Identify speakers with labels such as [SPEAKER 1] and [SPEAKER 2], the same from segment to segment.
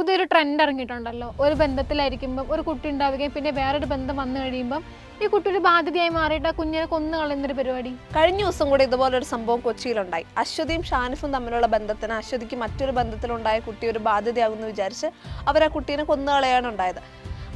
[SPEAKER 1] പുതിയൊരു ട്രെൻഡ് ഇറങ്ങിയിട്ടുണ്ടല്ലോ. ഒരു ബന്ധത്തിലായിരിക്കുമ്പം ഒരു കുട്ടി ഉണ്ടാവുകയും പിന്നെ വേറൊരു ബന്ധം വന്നു കഴിയുമ്പം ഈ കുട്ടി ഒരു ബാധ്യതയായി മാറിയിട്ട് കുഞ്ഞിനെ കൊന്നു കളയുന്നൊരു പരിപാടി.
[SPEAKER 2] കഴിഞ്ഞ ദിവസം കൂടി ഇതുപോലൊരു സംഭവം കൊച്ചിയിലുണ്ടായി. അശ്വതിയും ഷാനിഫും തമ്മിലുള്ള ബന്ധത്തിന് അശ്വതിക്ക് മറ്റൊരു ബന്ധത്തിലുണ്ടായ കുട്ടി ഒരു ബാധ്യതയാകുമെന്ന് വിചാരിച്ച് അവർ ആ കുട്ടീനെ കൊന്നു കളയാണ് ഉണ്ടായത്.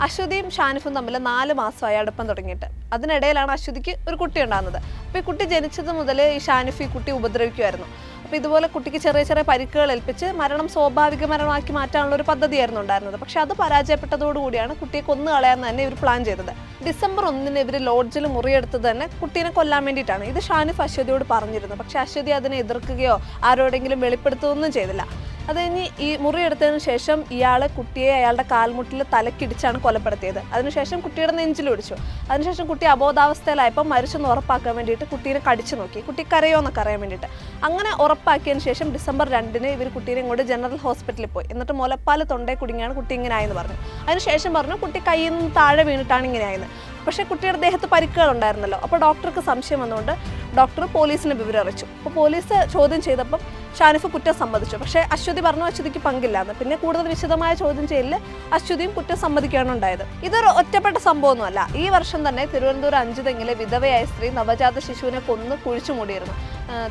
[SPEAKER 2] അശ്വതിയും ഷാനിഫും തമ്മിൽ നാല് മാസമായി അടുപ്പം തുടങ്ങിയിട്ട്. അതിനിടയിലാണ് അശ്വതിക്ക് ഒരു കുട്ടി ഉണ്ടാകുന്നത്. അപ്പോൾ ഈ കുട്ടി ജനിച്ചത് മുതൽ ഈ ഷാനിഫ് ഈ കുട്ടി ഉപദ്രവിക്കുമായിരുന്നു അപ്പോൾ ഇതുപോലെ കുട്ടിക്ക് ചെറിയ ചെറിയ പരിക്കുകൾ ഏൽപ്പിച്ച് മരണം സ്വാഭാവിക മരണമാക്കി മാറ്റാനുള്ള ഒരു പദ്ധതിയായിരുന്നു ഉണ്ടായിരുന്നത്. പക്ഷെ അത് പരാജയപ്പെട്ടതോടുകൂടിയാണ് കുട്ടിയെ കൊന്നു കളയാൻ തന്നെ ഇവർ പ്ലാൻ ചെയ്തത്. ഡിസംബർ ഒന്നിന് ഇവർ ലോഡ്ജിൽ മുറിയെടുത്തത് തന്നെ കുട്ടീനെ കൊല്ലാൻ വേണ്ടിയിട്ടാണ്. ഇത് ഷാനിഫ് അശ്വതിയോട് പറഞ്ഞിരുന്നു. പക്ഷെ അശ്വതി അതിനെ എതിർക്കുകയോ ആരോടെങ്കിലും വെളിപ്പെടുത്തുകയൊന്നും ചെയ്തില്ല. അത് കഴിഞ്ഞ് ഈ മുറിയെടുത്തതിന് ശേഷം ഇയാളെ കുട്ടിയെ അയാളുടെ കാൽമുട്ടിൽ തലക്കിടിച്ചാണ് കൊലപ്പെടുത്തിയത്. അതിനുശേഷം കുട്ടിയുടെ നെഞ്ചിൽ പിടിച്ചു അതിനുശേഷം കുട്ടി അബോധാവസ്ഥയിലായപ്പോൾ മരിച്ചെന്ന് ഉറപ്പാക്കാൻ വേണ്ടിയിട്ട് കുട്ടീനെ കടിച്ചു നോക്കി. കുട്ടി കരയോ എന്നൊക്കെ അറിയാൻ വേണ്ടിയിട്ട്. അങ്ങനെ ഉറപ്പാക്കിയതിന് ശേഷം ഡിസംബർ രണ്ടിന് ഇവർ കുട്ടീനെ ഇങ്ങോട്ട് ജനറൽ ഹോസ്പിറ്റലിൽ പോയി. എന്നിട്ട് മുലപ്പാൽ തൊണ്ടേ കുടുങ്ങിയാണ് കുട്ടി ഇങ്ങനെ ആയെന്ന് പറഞ്ഞു. അതിനുശേഷം പറഞ്ഞു കുട്ടി കയ്യിൽ നിന്ന് താഴെ വീണിട്ടാണ് ഇങ്ങനെ ആയെന്ന്. പക്ഷേ കുട്ടിയുടെ ദേഹത്ത് പരിക്കുകൾ ഉണ്ടായിരുന്നല്ലോ. അപ്പോൾ ഡോക്ടർക്ക് സംശയം വന്നുകൊണ്ട് ഡോക്ടർ പോലീസിന് വിവരം അറിയിച്ചു അപ്പോൾ പോലീസ് ചോദ്യം ചെയ്തപ്പം ഷാനിഫ് കുറ്റം സമ്മതിച്ചു. പക്ഷേ അശ്വതി പറഞ്ഞു അശ്വതിക്ക് പങ്കില്ലാന്ന് പിന്നെ കൂടുതൽ വിശദമായ ചോദ്യം ചെയ്യലിൽ അശ്വതിയും കുറ്റം സമ്മതിക്കുകയാണ് ഉണ്ടായത്. ഇതൊരു ഒറ്റപ്പെട്ട സംഭവമൊന്നുമല്ല. ഈ വർഷം തന്നെ തിരുവനന്തപുരം അഞ്ചുതെങ്ങിലെ വിധവയായ സ്ത്രീ നവജാത ശിശുവിനെ കൊന്ന് കുഴിച്ചു മൂടിയിരുന്നു.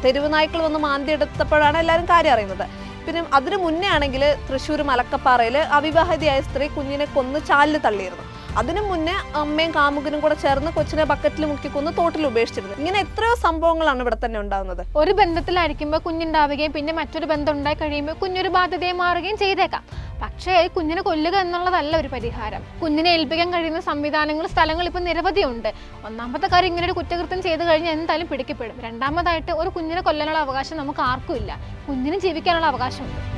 [SPEAKER 2] തെരുവ് നായ്ക്കൾ വന്ന് മാന്തി എടുത്തപ്പോഴാണ് എല്ലാവരും കാര്യം അറിയുന്നത്. പിന്നെ അതിനു മുന്നേ ആണെങ്കിൽ തൃശ്ശൂർ മലക്കപ്പാറയിൽ അവിവാഹിതയായ സ്ത്രീ കുഞ്ഞിനെ കൊന്ന് ചാലിൽ തള്ളിയിരുന്നു. അതിനു മുന്നേ അമ്മയും കാമുകനും കൂടെ ചേർന്ന് കൊച്ചിനെ ബക്കറ്റിൽ മുക്കി കൊന്ന് തോട്ടിൽ ഉപേക്ഷിച്ചിരുന്നു ഇങ്ങനെ എത്രയോ സംഭവങ്ങളാണ് ഇവിടെ തന്നെ ഉണ്ടാകുന്നത്.
[SPEAKER 1] ഒരു ബന്ധത്തിലായിരിക്കുമ്പോൾ കുഞ്ഞുണ്ടാവുകയും പിന്നെ മറ്റൊരു ബന്ധം ഉണ്ടായി കഴിയുമ്പോൾ കുഞ്ഞൊരു ബാധ്യതയായി മാറുകയും ചെയ്തേക്കാം. പക്ഷേ കുഞ്ഞിനെ കൊല്ലുക എന്നുള്ളതല്ല ഒരു പരിഹാരം. കുഞ്ഞിനെ ഏൽപ്പിക്കാൻ കഴിയുന്ന സംവിധാനങ്ങൾ സ്ഥലങ്ങൾ ഇപ്പം നിരവധിയുണ്ട് ഒന്നാമത്തെ കാര്യം ഇങ്ങനെ ഒരു കുറ്റകൃത്യം ചെയ്തു കഴിഞ്ഞാൽ എന്തായാലും പിടിക്കപ്പെടും. രണ്ടാമതായിട്ട് ഒരു കുഞ്ഞിനെ കൊല്ലാനുള്ള അവകാശം നമുക്ക് ആർക്കും ഇല്ല. കുഞ്ഞിന് ജീവിക്കാനുള്ള അവകാശമുണ്ട്.